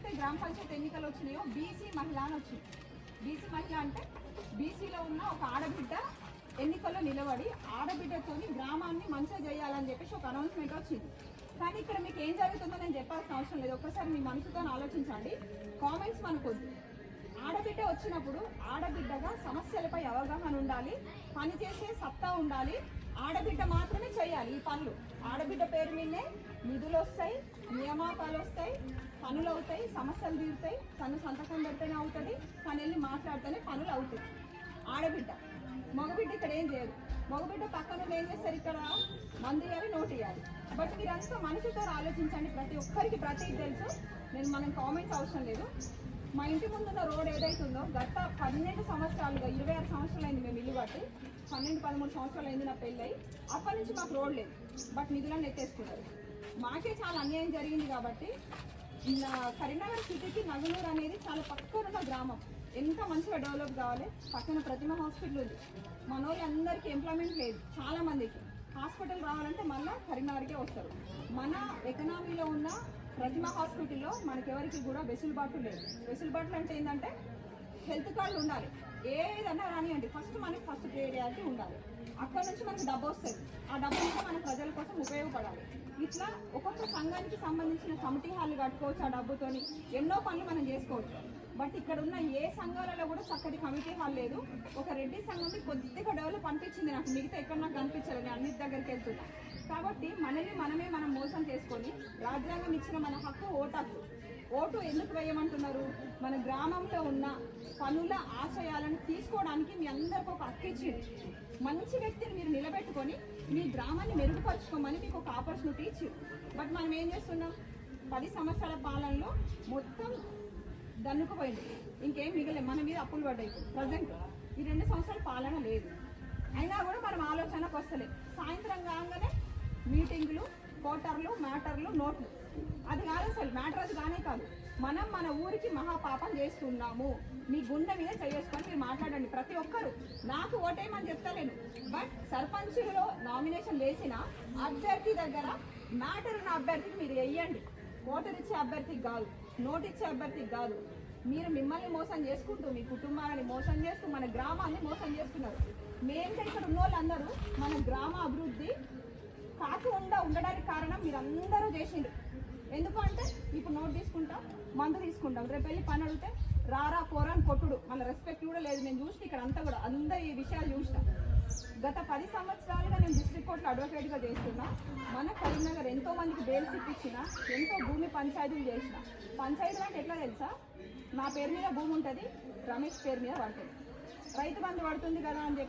ఎప్పుడైతే గ్రామ పంచాయతీ ఎన్నికలు వచ్చినాయో బీసీ మహిళ అని వచ్చింది. బీసీ మహిళ అంటే బీసీలో ఉన్న ఒక ఆడబిడ్డ ఎన్నికల్లో నిలబడి ఆడబిడ్డతోని గ్రామాన్ని మంచిగా చేయాలని చెప్పేసి ఒక అనౌన్స్మెంట్ వచ్చింది. కానీ ఇక్కడ మీకు ఏం జరుగుతుందో నేను చెప్పాల్సిన అవసరం లేదు. ఒక్కసారి మీ మనసుతో ఆలోచించండి. కామెంట్స్ మనకొద్దు ఆడబిడ్డ వచ్చినప్పుడు ఆడబిడ్డగా సమస్యలపై అవగాహన ఉండాలి పనిచేసే సత్తా ఉండాలి. ఆడబిడ్డ మాత్రమే చేయాలి ఈ పనులు. ఆడబిడ్డ పేరు మీదనే నిధులు వస్తాయి నియామకాలు వస్తాయి పనులు అవుతాయి సమస్యలు తీరుతాయి. తను సంతకం పెడితేనే అవుతుంది తను వెళ్ళి మాట్లాడితేనే పనులు అవుతాయి. ఆడబిడ్డ మగబిడ్డ ఇక్కడ ఏం చేయదు. మగబిడ్డ పక్కన ఏం చేస్తారు ఇక్కడ? మందు ఇవ్వాలి నోటు ఇవ్వాలి బట్ మీరంతా మనిషితో ఆలోచించండి. ప్రతి ఒక్కరికి ప్రతి తెలుసు. నేను మనం కామెంట్స్ అవసరం లేదు. మా ఇంటి ముందున్న రోడ్ ఏదైతే ఉందో గత పన్నెండు సంవత్సరాలుగా ఇరవై ఆరు సంవత్సరాలు అయింది మేము ఇల్లు బట్టి పన్నెండు పదమూడు సంవత్సరాలు అయింది నా పెళ్ళై. అప్పటి నుంచి మాకు రోడ్ లేదు బట్ నిధులను ఎత్తేసుకున్నారు. మాకే చాలా అన్యాయం జరిగింది కాబట్టి కరీంనగర్ సిటీకి నగలూరు అనేది చాలా పక్కనున్న గ్రామం. ఎంత మంచిగా డెవలప్ కావాలి? పక్కన ప్రతిమ హాస్పిటల్ ఉంది. మన అందరికీ ఎంప్లాయ్మెంట్ లేదు చాలా మందికి. హాస్పిటల్ రావాలంటే మళ్ళీ కరీంనగర్కే వస్తారు. మన ఎకనామీలో ఉన్న ప్రతిమ హాస్పిటల్లో మనకెవరికి కూడా వెసులుబాటు లేదు. వెసులుబాటు అంటే ఏంటంటే హెల్త్ కార్డులు ఉండాలి. ఏదన్నా రానియండి ఫస్ట్ మనకి ఫస్ట్ ప్రియారిటీ ఉండాలి. అక్కడ నుంచి మనకు డబ్బు వస్తుంది. ఆ డబ్బు నుంచి మన ప్రజల కోసం ఉపయోగపడాలి. ఇట్లా ఒక్కొక్క సంఘానికి సంబంధించిన కమిటీ హాల్ కట్టుకోవచ్చు ఆ డబ్బుతోని. ఎన్నో పనులు మనం చేసుకోవచ్చు. బట్ ఇక్కడ ఉన్న ఏ సంఘాలలో కూడా చక్కటి కమిటీ హాల్ లేదు. ఒక రెడ్డి సంఘం కొద్దిగా డెవలప్ అనిపించింది నాకు. మిగతా ఎక్కడ నాకు కనిపించలేదు. అన్నిటి దగ్గరికి వెళ్తున్నా. కాబట్టి మనల్ని మనమే మనం మోసం చేసుకొని రాజ్యాంగం ఇచ్చిన మన హక్కు ఓటు ఓటు ఎందుకు వేయమంటున్నారు? మన గ్రామంలో ఉన్న పనుల ఆశయాలను తీసుకోవడానికి మీ అందరికీ ఒక హక్కు ఇచ్చింది. మంచి వ్యక్తిని మీరు నిలబెట్టుకొని మీ గ్రామాన్ని మెరుగుపరుచుకోమని మీకు ఒక ఆపర్చునిటీ ఇచ్చింది. బట్ మనం ఏం చేస్తున్నాం? పది సంవత్సరాల పాలనలో మొత్తం దన్నుకుపోయింది. ఇంకేం మిగలే మన మీద అప్పులు పడ్డాయి. ప్రజెంట్ ఈ రెండు సంవత్సరాల పాలన లేదు. అయినా కూడా మనం ఆలోచనకు వస్తలేదు. సాయంత్రం కాగానే మీటింగులు కోటర్లు మ్యాటర్లు నోట్లు. అది కాదు అసలు మ్యాటర్ అది కానే కాదు. మనం మన ఊరికి మహాపాపం చేస్తున్నాము. మీ గుండె మీద చేసుకొని మీరు మాట్లాడండి. ప్రతి ఒక్కరు. నాకు ఓటేమని చెప్తలేను. బట్ సర్పంచులో నామినేషన్ వేసిన అభ్యర్థి దగ్గర మ్యాటర్ ఉన్న అభ్యర్థికి మీరు వెయ్యండి ఓటర్ ఇచ్చే అభ్యర్థికి కాదు. నోటిచ్చే అభ్యర్థికి కాదు. మీరు మిమ్మల్ని మోసం చేసుకుంటూ మీ కుటుంబాలని మోసం చేస్తూ మన గ్రామాన్ని మోసం చేస్తున్నారు. మేము ఇక్కడ ఉన్న వాళ్ళందరూ మన గ్రామ అభివృద్ధి కాకుండా ఉండడానికి కారణం మీరందరూ చేసిండ్రు. ఎందుకంటే ఇప్పుడు నోట్ తీసుకుంటాం మందు తీసుకుంటాం. రేపు వెళ్ళి పని అడిగితే రారా పోరా అని కొట్టుడు. మన రెస్పెక్ట్ కూడా లేదు. నేను చూసిన ఇక్కడ అంతా కూడా. అందరు ఈ విషయాలు చూసిన. గత పది సంవత్సరాలుగా నేను డిస్ట్రిక్ట్ కోర్టులో అడ్వకేట్గా చేస్తున్నా. మన కరీంనగర్ ఎంతో మందికి బెయిల్స్ ఇప్పించిన ఎంతో భూమి పంచాయతీలు చేసిన. పంచాయతీ అంటే ఎట్లా తెలుసా? నా పేరు మీద భూమి ఉంటుంది రమేష్ పేరు మీద పడుతుంది. రైతు బంధు పడుతుంది కదా అని చెప్పి